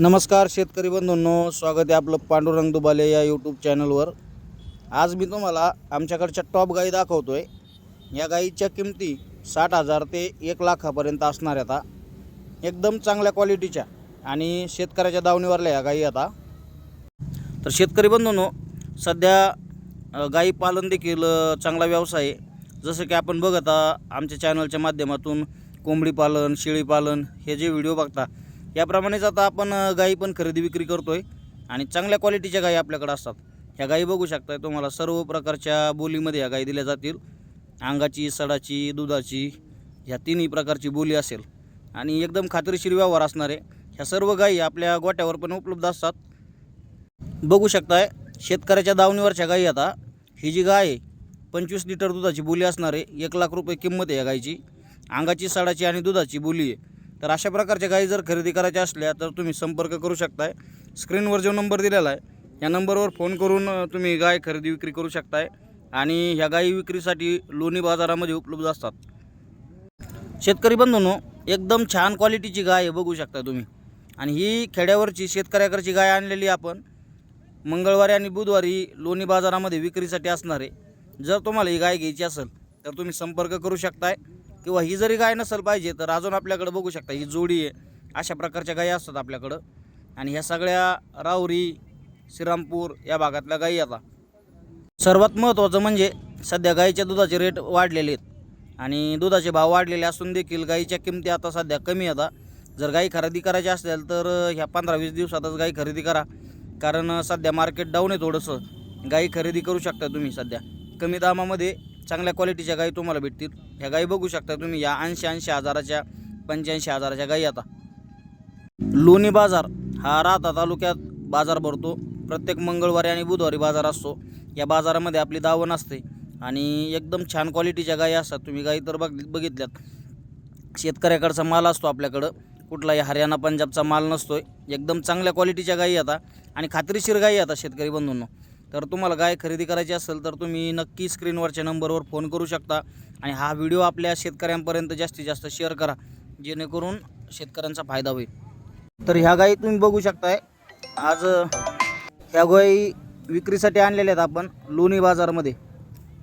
नमस्कार शेतकरी बंधूंनो स्वागत आहे आपलं पांडुरंग दुबाले या यूट्यूब चॅनलवर आज मी तुम्हाला आमच्याकडच्या टॉप गाई दाखवतो आहे या गाईच्या किमती साठ हजार ते एक लाखापर्यंत असणार आता एकदम चांगल्या क्वालिटीच्या आणि शेतकऱ्याच्या दावणीवरल्या या गाई आता तर शेतकरी बंधूंनो सध्या गाई पालन देखील चांगला व्यवसाय आहे. जसं की आपण बघत आमच्या चॅनलच्या माध्यमातून कोंबडी पालन शेळी पालन हे जे व्हिडिओ बघता याप्रमाणेच आता आपण गाई पण खरेदी विक्री करतो आहे आणि चांगल्या क्वालिटीच्या गाई आपल्याकडे असतात. ह्या गाई बघू शकताय तुम्हाला सर्व प्रकारच्या बोलीमध्ये ह्या गाई दिल्या जातील. अंगाची सडाची दुधाची ह्या तिन्ही प्रकारची बोली असेल. आणि एकदम खात्रीशीर व्यवहार असणारे ह्या सर्व गाई आपल्या गोट्यावर पण उपलब्ध असतात. बघू शकताय शेतकऱ्याच्या दावणीवरच्या गाई आता. ही जी गाय आहे पंचवीस लिटर दुधाची बोली असणार आहे एक लाख रुपये किंमत आहे या गायची अंगाची सडाची आणि दुधाची बोली आहे. तर अशा प्रकारच्या गाई जर खरेदी करायच्या असल्या तर तुम्ही संपर्क करू शकताय. स्क्रीनवर जो नंबर दिलेला आहे या नंबरवर फोन करून तुम्ही गाय खरेदी विक्री करू शकताय. आणि ह्या गाई विक्रीसाठी लोणी बाजारामध्ये उपलब्ध असतात. शेतकरी बंधूंनो एकदम छान क्वालिटीची गाय आहे बघू शकता तुम्ही. आणि ही खेड्यावरची शेतकऱ्याकडची गाय आणलेली आपण. मंगळवारी आणि बुधवारी लोणी बाजारामध्ये विक्रीसाठी असणार. आहे जर तुम्हाला ही गाय घ्यायची असेल तर तुम्ही संपर्क करू शकताय. किंवा ही जरी गाय नसेल पाहिजे तर अजून आपल्याकडं बघू शकता ही जोडी आहे. अशा प्रकारच्या गायी असतात आपल्याकडं. आणि ह्या सगळ्या राहुरी श्रीरामपूर या भागातल्या गायी आता. सर्वात महत्त्वाचं म्हणजे सध्या गाईच्या दुधाचे रेट वाढलेले आहेत. आणि दुधाचे भाव वाढलेले असून देखील गाईच्या किमती आता सध्या कमी आता जर गाई खरेदी करायची असेल तर ह्या पंधरा वीस दिवसातच गाई खरेदी करा. कारण सध्या मार्केट डाऊन आहे थोडंसं. गाई खरेदी करू शकता तुम्ही सध्या. कमी दामामध्ये चांगल्या क्वालिटीच्या गाई तुम्हाला भेटतील. ह्या गाई बघू शकता तुम्ही या ऐंशी ऐंशी हजाराच्या पंच्याऐंशी हजाराच्या गाई आता. लोणी बाजार हा राहता तालुक्यात बाजार भरतो. प्रत्येक मंगळवारी आणि बुधवारी बाजार असतो. या बाजारामध्ये आपली दावण असते. आणि एकदम छान क्वालिटीच्या गायी असतात. तुम्ही गाई तर बघ बघितल्यात. शेतकऱ्याकडचा माल असतो आपल्याकडं. कुठलाही हरियाणा पंजाबचा माल नसतो आहे एकदम चांगल्या क्वालिटीच्या गाई आता. आणि खात्रीशीर गायी आता शेतकरी बंधूंनो. तर तुम्हाला गाय खरेदी करायची असेल तर तुम्ही नक्की स्क्रीनवरच्या नंबरवर फोन करू शकता आणि हा व्हिडिओ आपल्या शेतकऱ्यांपर्यंत जास्तीत जास्त शेअर करा जेणेकरून शेतकऱ्यांचा फायदा होईल. तर ह्या गायी तुम्ही बघू शकताय. आज ह्या गायी विक्रीसाठी आणलेल्या आहेत आपण लोणी बाजारमध्ये.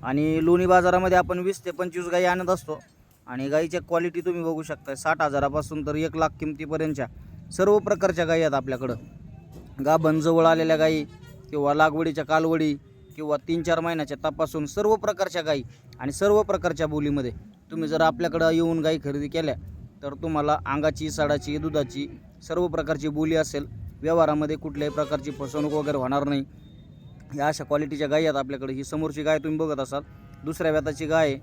आणि लोणी बाजारामध्ये आपण वीस ते पंचवीस गायी आणत असतो. आणि गाईच्या क्वालिटी तुम्ही बघू शकताय. साठ हजारापासून तर एक लाख किमतीपर्यंतच्या सर्व प्रकारच्या गायी आहेत आपल्याकडं. गाभण जवळ आलेल्या गायी किंवा लागवडीच्या कालवडी किंवा तीन चार महिन्याच्या तपासून सर्व प्रकारच्या गायी आणि सर्व प्रकारच्या बोलीमध्ये तुम्ही जर आपल्याकडं येऊन गायी खरेदी केल्या तर तुम्हाला अंगाची साडाची दुधाची सर्व प्रकारची बोली असेल. व्यवहारामध्ये कुठल्याही प्रकारची फसवणूक वगैरे होणार नाही. या अशा क्वालिटीच्या गायी आहेत आपल्याकडे. ही समोरची गाय तुम्ही बघत असाल. दुसऱ्या व्याताची गाय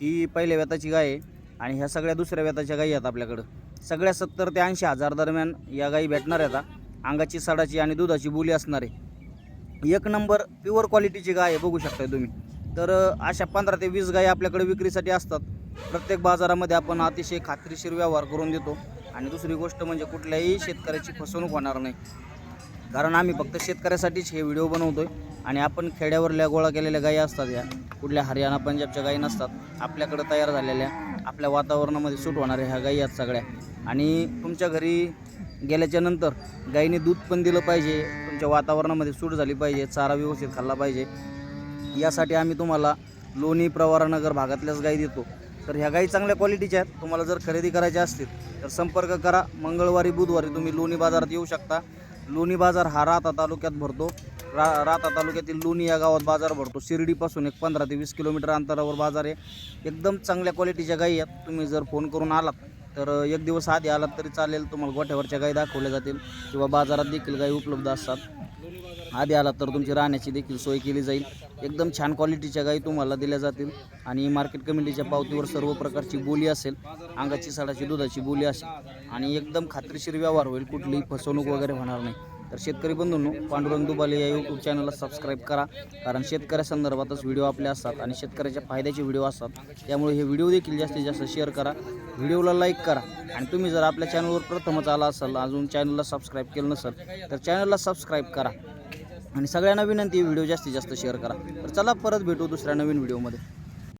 ही पहिल्या व्याताची गाय आहे. आणि ह्या सगळ्या दुसऱ्या व्याताच्या गायी आहेत आपल्याकडं. सगळ्या सत्तर ते ऐंशी हजार दरम्यान या गायी भेटणार आहेत. आता. अंगाची साडाची आणि दुधाची बोली असणार आहे एक नंबर प्युअर क्वालिटीची गाय आहे बघू शकताय तुम्ही. तर अशा पंधरा ते वीस गायी आपल्याकडे विक्रीसाठी असतात. प्रत्येक बाजारामध्ये आपण अतिशय खात्रीशीर व्यवहार करून देतो. आणि दुसरी गोष्ट म्हणजे कुठल्याही शेतकऱ्याची फसवणूक होणार नाही. कारण आम्ही फक्त शेतकऱ्यासाठीच हे व्हिडिओ बनवतो आहे आणि आपण खेड्यावरल्या गोळा केलेल्या गायी असतात या. कुठल्या हरियाणा पंजाबच्या गायी नसतात. आपल्याकडं तयार झालेल्या आपल्या वातावरणामध्ये सूट होणाऱ्या ह्या गायी आहेत सगळ्या. आणि तुमच्या घरी गेल्याच्यानंतर गायीने दूध पण दिलं पाहिजे. तुमच्या वातावरणामध्ये सूट झाली पाहिजे चारा व्यवस्थित खाल्ला पाहिजे. यासाठी आम्ही तुम्हाला लोणी प्रवारानगर भागातल्याच गाई देतो. तर ह्या गाई चांगल्या क्वालिटीच्या आहेत. तुम्हाला जर खरेदी करायच्या असतील तर संपर्क करा. मंगळवारी बुधवारी तुम्ही लोणी बाजारात येऊ शकता. लोणी बाजार हा राहता तालुक्यात भरतो. रा राहता तालुक्यातील लोणी या गावात बाजार भरतो. शिर्डीपासून एक पंधरा ते वीस किलोमीटर अंतरावर बाजार आहे. एकदम चांगल्या क्वालिटीच्या गाई आहेत. तुम्ही जर फोन करून आलात तर एक दिवस आधी आलात तरी चालेल तुम्हाला गोठ्यावरच्या गायी दाखवल्या जातील किंवा बाजारात देखील गायी उपलब्ध असतात. आधी आलात तर तुमची राहण्याची देखील सोय केली जाईल. एकदम छान क्वालिटीच्या गायी तुम्हाला दिल्या जातील आणि मार्केट कमिटीच्या पावतीवर सर्व प्रकारची बोली असेल अंगाची साडाची दुधाची बोली असेल आणि एकदम खात्रीशीर व्यवहार होईल कुठलीही फसवणूक वगैरे होणार नाही. तर शेतकरी बंधूंनो पांडुरंग दुबाले या यूट्यूब चॅनलला सबस्क्राईब करा. कारण शेतकऱ्यासंदर्भातच व्हिडिओ आपले असतात आणि शेतकऱ्याच्या फायद्याचे व्हिडिओ असतात. त्यामुळे हे व्हिडिओ देखील जास्तीत जास्त शेअर करा. व्हिडिओला लाईक करा. आणि तुम्ही जर आपल्या चॅनलवर प्रथमच आला असाल अजून चॅनलला सबस्क्राईब केलं नसेल तर चॅनलला सबस्क्राईब करा. आणि सगळ्यांना विनंती व्हिडिओ जास्तीत जास्त शेअर करा. तर चला परत भेटू दुसऱ्या नवीन व्हिडिओमध्ये